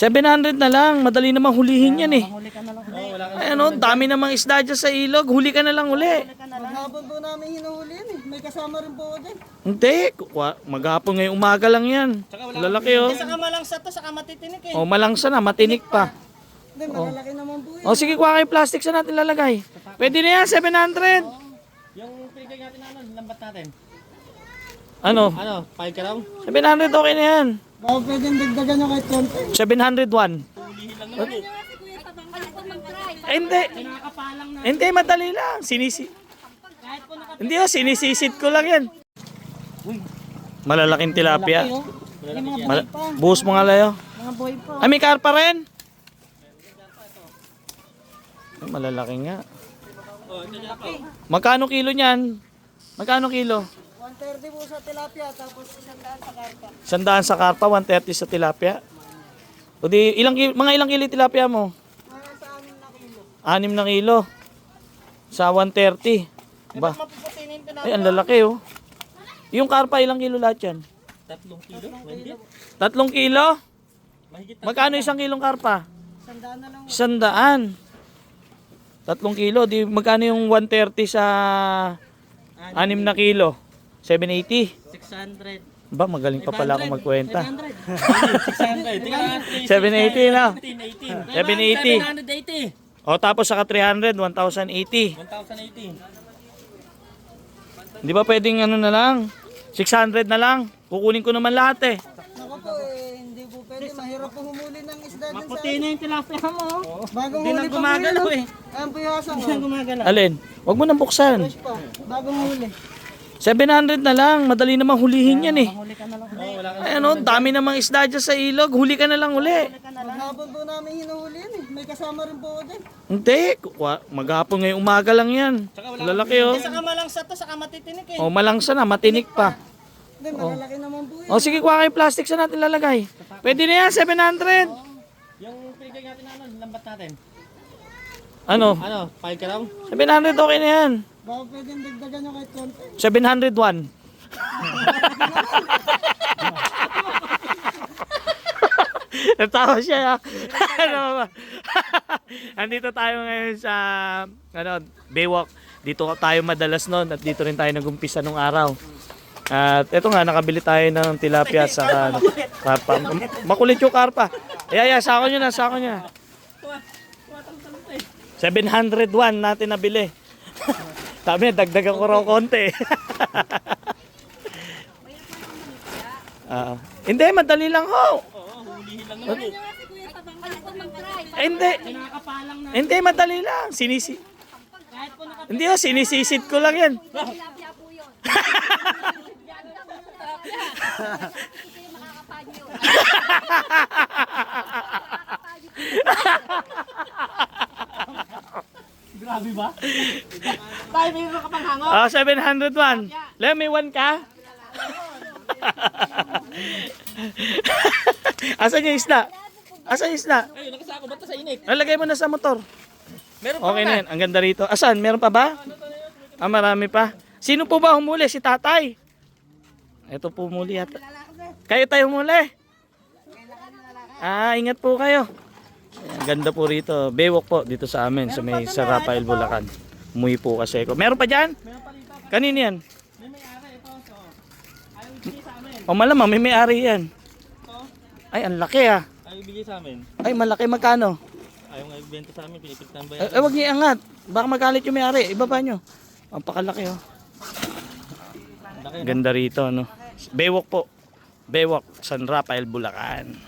700 na lang. Madali namang hulihin yan eh. Huli ka na lang. Oo, wala ka. Ay ano, dami namang isda dyan sa ilog. Huli ka na lang uli. Maghapon po namin hinuhuli yan eh. May kasama rin po ako din. Hindi. Maghapon ngayong umaga lang yan. Lalaki oh. Saka malang sa to, saka matitinik eh. Oh, malangsa na, matinik pa. Hindi, malalaki naman po eh. O sige, kuha kayo plastic sa natin lalagay. Pwede na yan, 700. Yung pinigay natin na ano, lambat natin. Ano? Ano, pahig ka raw? 700 okay na yan. Baka pwedeng dagdagan nyo kahit konti. 701. Eh, hindi. Hindi, madali lang. Sinisi. Hindi oh, sinisisid ko lang yan. Malalaking tilapia. Mal- buhos mo nga layo. Mga boy po. Ay, may karpa rin. Ay, malalaki nga. Magkano kilo niyan? Magkano kilo? 130 po sa tilapia, tapos isang daan sa karpa. Sandaan sa karpa, 130 sa tilapia. O di, ilang mga ilang kilo tilapia mo? Mga sa amin na kilo. 6 na kilo. Sa 130. Ba? Ay, ang lalaki oh. Yung karpa, ilang kilo lahat yan? Tatlong kilo? Tatlong kilo? Magkano isang kilong karpa? Isang daan na lang. Sandaan. Tatlong kilo. Di, magkano yung 130 sa 6 na kilo? 780. 600. Ba, magaling pa pala ako magkwenta. 600. Tingnan natin. 780 na. 1880. 780. O tapos saka 300, 1,080. 1,080. Di ba pwedeng ano na lang? 600 na lang. Kukunin ko naman lahat eh. Ako po eh, hindi po pwede. Mahirap po humuli ng isda din sa Puti na yung tilapia mo. Bagong Hindi huli na pa gumagalaw eh. oh. Yung asang. Hindi na oh. gumagalaw. Alin? Huwag mo nang buksan. Fresh pa. Bagong huli. 700 na lang. Madali namang hulihin yan eh. Huli ka na lang. Ka. Ay ano, dami namang isda dyan sa ilog. Huli ka na lang uli. Maghapon po namin hinuhuli yan eh. May kasama rin po ako din. Hindi. Wa- Maghapon ngayong umaga lang yan. Lalaki oh. Saka malang sa to, saka matitinik eh. O malangsa na, matinik pa. Hindi, malalaki naman po eh. O sige, kuha kayo plastic sa natin lalagay. Pwede na yan, 700. Yung pinigay natin na ano, lambat natin. Ano? Ano, pahig ka raw? 700 okay na yan. Baka pwedeng dagdagan nyo kahit konti. 701. Natawa siya. ah. ano ba? Andito tayo ngayon sa ano, Baywalk. Dito tayo madalas noon at dito rin tayo nagumpisa nung araw. At eto nga, nakabili tayo ng tilapia sa ano, karpa. Makulit yung karpa. Ay, ay, sako nyo na, sako nyo. 701 natin nabili. Sabi niya, dagdagan ko raw konti. Ah, hindi, madali lang ho. Eh, hindi. Nakakapalang na. Hindi, madali lang. Sinisi. Hindi oh, sinisisid ko lang yan. Grabe ba? Tayo may ka pang hango. Ah, 701. Lem, may 1 ka? Asan yung isda? Asan yung isda? Ay, nakasako ba sa init? Nalagay mo na sa motor. Meron Okay na yan. Ang ganda rito. Asan? Meron pa ba? Ah, marami pa. Sino po ba humuli? Si tatay. Ito po humuli yata. Kayo tayo humuli. Ah, ingat po kayo. Ang ganda po rito. Baywalk po dito sa amin sa may sa Rafael Bulacan. Umuwi po kasi ako. Meron pa dyan? Kanino yan? May may-ari ito. Ayaw ibigay sa amin. O malamang may may-ari yan. Ay, ang laki ah. Ayaw ibigay sa amin. Ay, malaki magkano? Ayaw nga ibenta sa amin. Pinipitan ba Eh, eh wag niyo iangat. Baka magalit yung may-ari. Ibaba nyo. Ang pakalaki oh. Laki. Ganda rito, no? Baywalk po. Baywalk, San Rafael, Bulacan.